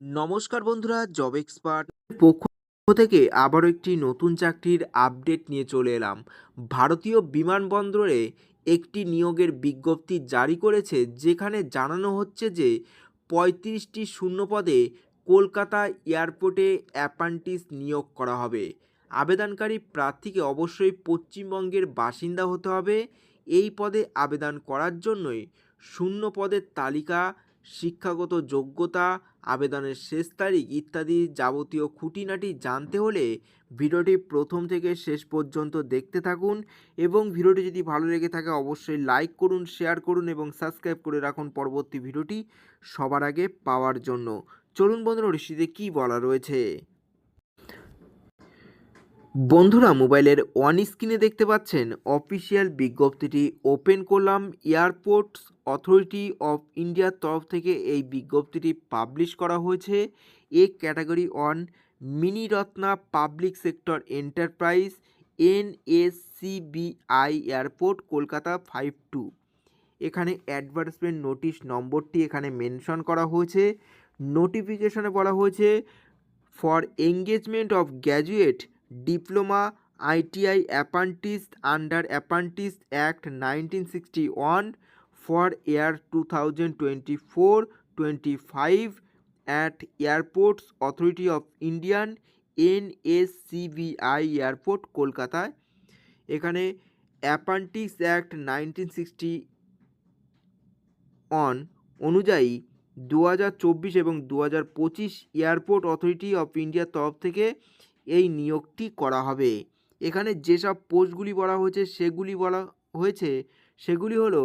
নমস্কার বন্ধুরা, job expert পক্ষ থেকে আবারও একটি নতুন চাকরির আপডেট নিয়ে চলে এলাম। ভারতীয় বিমানবন্দরে একটি নিয়োগের বিজ্ঞপ্তি জারি করেছে, যেখানে জানানো হচ্ছে যে পঁয়ত্রিশটি শূন্য পদে কলকাতা এয়ারপোর্টে অ্যাপান্টিস নিয়োগ করা হবে। আবেদনকারী প্রার্থীকে অবশ্যই পশ্চিমবঙ্গের বাসিন্দা হতে হবে। এই পদে আবেদন করার জন্যই শূন্য পদের তালিকা শিক্ষাগত যোগ্যতা, আবেদনের শেষ তারিখ ইত্যাদি যাবতীয় খুঁটিনাটি জানতে হলে ভিডিওটি প্রথম থেকে শেষ পর্যন্ত দেখতে থাকুন এবং ভিডিওটি যদি ভালো লেগে থাকে অবশ্যই লাইক করুন, শেয়ার করুন এবং সাবস্ক্রাইব করে রাখুন পরবর্তী ভিডিওটি সবার আগে পাওয়ার জন্য। চলুন বন্ধুরা, ঋষিতে কী বলা রয়েছে? বন্ধুরা, মোবাইলের অন স্ক্রিনে দেখতে পাচ্ছেন অফিসিয়াল বিজ্ঞপ্তিটি ওপেন করলাম। এয়ারপোর্টস অথরিটি অফ ইন্ডিয়ার তরফ থেকে এই বিজ্ঞপ্তিটি পাবলিশ করা হয়েছে। A category one Mini Ratna public sector enterprise N S CBI airport Kolkata five two এখানে অ্যাডভার্টাইজমেন্ট নোটিশ নম্বরটি এখানে মেনশন করা হয়েছে। নোটিফিকেশনে বলা হয়েছে for engagement of graduate diploma, ITI apprentice under apprentices act nineteen sixty one for year two thousand twenty four, twenty five at airports authority of Indian NSCBI airport, কলকাতায়। এখানে apprentices act nineteen sixty one অনুযায়ী দু হাজার চব্বিশ এবং দু হাজার পঁচিশ এয়ারপোর্ট অথরিটি অফ ইন্ডিয়ার তরফ থেকে এই নিয়োগটি করা হবে। এখানে যেসব পোস্টগুলি বলা হয়েছে, সেগুলি বলা হয়েছে, সেগুলি হলো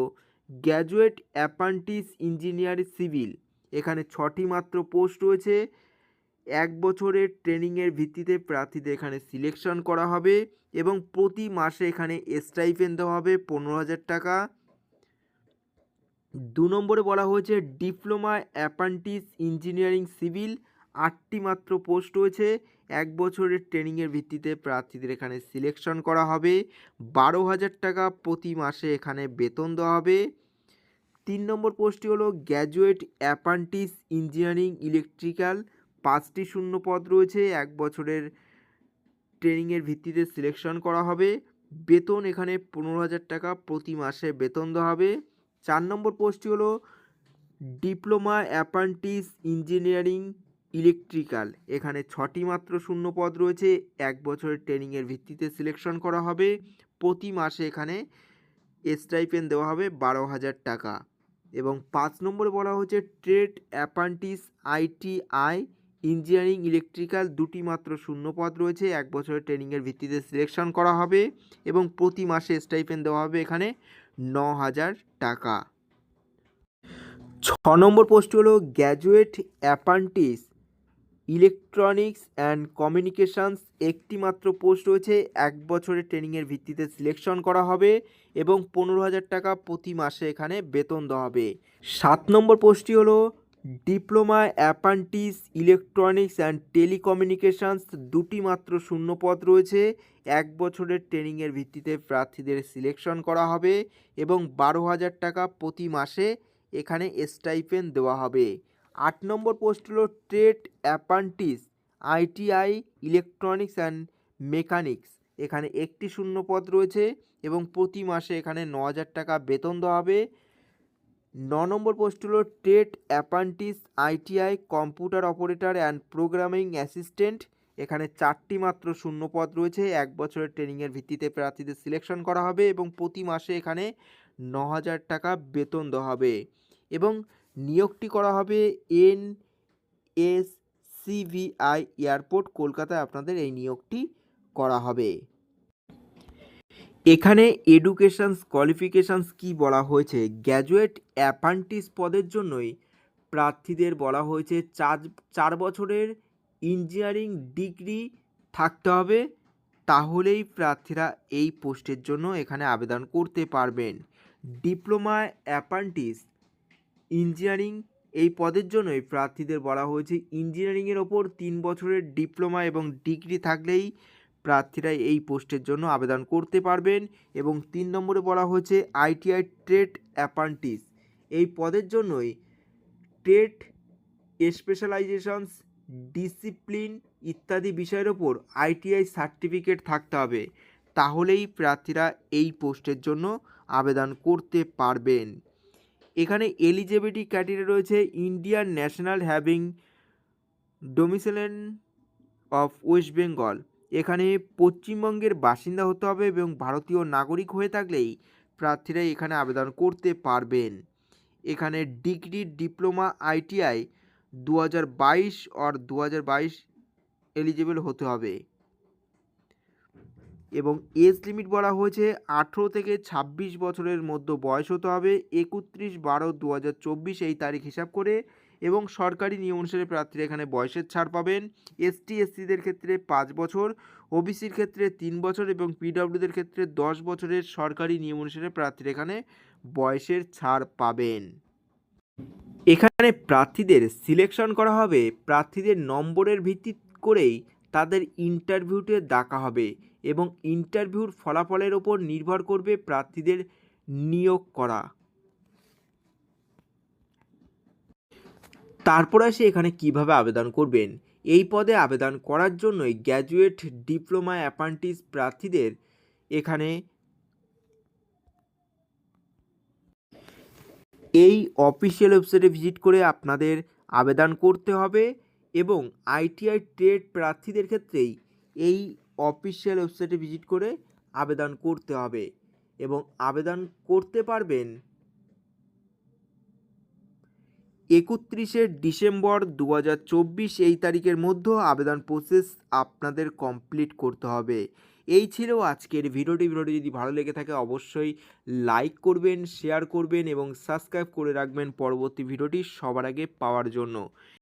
গ্র্যাজুয়েট অ্যাপান্টিস ইঞ্জিনিয়ার সিভিল। এখানে ছটি মাত্র পোস্ট রয়েছে। এক বছরের ট্রেনিংয়ের ভিত্তিতে প্রার্থীদের এখানে সিলেকশন করা হবে এবং প্রতি মাসে এখানে স্টাইপেন দেওয়া হবে পনেরো হাজার টাকা। দু নম্বরে বলা হয়েছে, ডিপ্লোমা অ্যাপান্টিস ইঞ্জিনিয়ারিং সিভিল আটটি মাত্র পোস্ট রয়েছে। এক বছরের ট্রেনিংয়ের ভিত্তিতে প্রার্থীদের এখানে সিলেকশন করা হবে। বারো হাজার টাকা প্রতি মাসে এখানে বেতন দেওয়া হবে। তিন নম্বর পোস্টটি হলো গ্র্যাজুয়েট অ্যাপান্টিস ইঞ্জিনিয়ারিং ইলেকট্রিক্যাল। পাঁচটি শূন্য পদ রয়েছে। এক বছরের ট্রেনিংয়ের ভিত্তিতে সিলেকশন করা হবে। বেতন এখানে পনেরো হাজার টাকা প্রতি মাসে বেতন দেওয়া হবে। চার নম্বর পোস্টটি হলো ডিপ্লোমা অ্যাপান্টিস ইঞ্জিনিয়ারিং ইলেকট্রিক্যাল। এখানে ছটি মাত্র শূন্য পদ রয়েছে। এক বছরের ট্রেনিংয়ের ভিত্তিতে সিলেকশন করা হবে। প্রতি মাসে এখানে স্টাইপেন দেওয়া হবে বারো হাজার টাকা। এবং পাঁচ নম্বরে বলা হচ্ছে trade apprentices ITI engineering electrical দুটি মাত্র শূন্য পদ রয়েছে। এক বছরের ট্রেনিংয়ের ভিত্তিতে সিলেকশন করা হবে। এবং প্রতি মাসে স্টাইপেন দেওয়া হবে এখানে ন হাজার টাকা। ছ নম্বর পোস্ট হলো graduate apprentices electronics and communications একটি মাত্র পোস্ট রয়েছে। এক বছরের ট্রেনিংয়ের ভিত্তিতে সিলেকশন করা হবে এবং পনেরো হাজার টাকা প্রতি মাসে এখানে বেতন দেওয়া হবে। সাত নম্বর পোস্টটি হলো, diploma apprentices electronics and telecommunications দুটি মাত্র শূন্য পদ রয়েছে। এক বছরের ট্রেনিংয়ের ভিত্তিতে প্রার্থীদের সিলেকশন করা হবে এবং বারো হাজার টাকা প্রতি মাসে এখানে স্টাইপেন দেওয়া হবে। আট নম্বর পোস্ট হলো trade apprentices ITI, electronics and mechanics. এখানে একটি শূন্য পদ রয়েছে এবং প্রতি মাসে এখানে ন হাজার টাকা বেতন দেওয়া হবে। ন নম্বর পোস্ট হলো trade apprentices ITI, computer operator and programming assistant. এখানে চারটি মাত্র শূন্য পদ রয়েছে। এক বছরের ট্রেনিংয়ের ভিত্তিতে প্রার্থীদের সিলেকশন করা হবে এবং প্রতি মাসে এখানে ন হাজার টাকা বেতন দেওয়া হবে। এবং নিয়োগটি করা হবে এন এস সিভিআই এয়ারপোর্ট, কলকাতায় আপনাদের এই নিয়োগটি করা হবে। এখানে এডুকেশনস, কোয়ালিফিকেশানস কি বলা হয়েছে? গ্র্যাজুয়েট অ্যাপান্টিস পদের জন্যই প্রার্থীদের বলা হয়েছে, চার চার বছরের ইঞ্জিনিয়ারিং ডিগ্রি থাকতে হবে, তাহলেই প্রার্থীরা এই পোস্টের জন্য এখানে আবেদন করতে পারবেন। ডিপ্লোমা অ্যাপান্টিস ইঞ্জিনিয়ারিং এই পদের জন্যই প্রার্থীদের বলা হয়েছে। ইঞ্জিনিয়ারিংয়ের ওপর তিন বছরের ডিপ্লোমা এবং ডিগ্রি থাকলেই প্রার্থীরা এই পোস্টের জন্য আবেদন করতে পারবেন এবং তিন নম্বরে বলা হয়েছে আইটিআই ট্রেড অ্যাপান্টিস এই পদের জন্যই ট্রেড স্পেশালাইজেশনস, ডিসিপ্লিন ইত্যাদি বিষয়ের ওপর আইটিআই সার্টিফিকেট থাকতে হবে। তাহলেই প্রার্থীরা এই পোস্টের জন্য আবেদন করতে পারবেন। এখানে এলিজিবিলিটি ক্রাইটেরিয়া রয়েছে Indian national having domicile of West Bengal. এখানে পশ্চিমবঙ্গের বাসিন্দা হতে হবে এবং ভারতীয় নাগরিক হয়ে থাকলেই প্রার্থীরা এখানে আবেদন করতে পারবেন। এখানে ডিগ্রি, ডিপ্লোমা, আইটিআই দু হাজার বাইশ অর দু হাজার বাইশ এলিজিবল হতে হবে। এবং এজ লিমিট বলা হয়েছে আঠেরো থেকে ছাব্বিশ বছরের মধ্যে বয়স হতে হবে একত্রিশ বারো দু এই তারিখ হিসাব করে এবং সরকারি নিয়ম অনুসারে প্রার্থীরা এখানে বয়সের ছাড় পাবেন। এসটি এসসিদের ক্ষেত্রে পাঁচ বছর ওবিসির ক্ষেত্রে তিন বছর এবং পিডব্লিউদের ক্ষেত্রে দশ বছরের সরকারি নিয়ম অনুসারে প্রার্থীরা এখানে বয়সের ছাড় পাবেন। এখানে প্রার্থীদের সিলেকশন করা হবে। প্রার্থীদের নম্বরের ভিত্তি করেই তাদের ইন্টারভিউতে ডাকা হবে। এবং ইন্টারভিউর ফলাফলের ওপর নির্ভর করবে প্রার্থীদের নিয়োগ করা। তারপর আসে এখানে কীভাবে আবেদন করবেন। এই পদে আবেদন করার জন্যই গ্র্যাজুয়েট ডিপ্লোমা অ্যাপ্রেন্টিস প্রার্থীদের এখানে এই অফিসিয়াল ওয়েবসাইটে ভিজিট করে আপনাদের আবেদন করতে হবে এবং আইটিআই ট্রেড প্রার্থীদের ক্ষেত্রেই এই অফিসিয়াল ওয়েবসাইটে ভিজিট করে আবেদন করতে হবে। এবং আবেদন করতে পারবেন একত্রিশে ডিসেম্বর দু হাজার চব্বিশ, এই তারিখের মধ্যে আবেদন প্রসেস আপনাদের কমপ্লিট করতে হবে। এই ছিল আজকের ভিডিওটি। ভিডিওটি যদি ভালো লেগে থাকে, অবশ্যই লাইক করবেন শেয়ার করবেন এবং সাবস্ক্রাইব করে রাখবেন পরবর্তী ভিডিওটি সবার আগে পাওয়ার জন্য।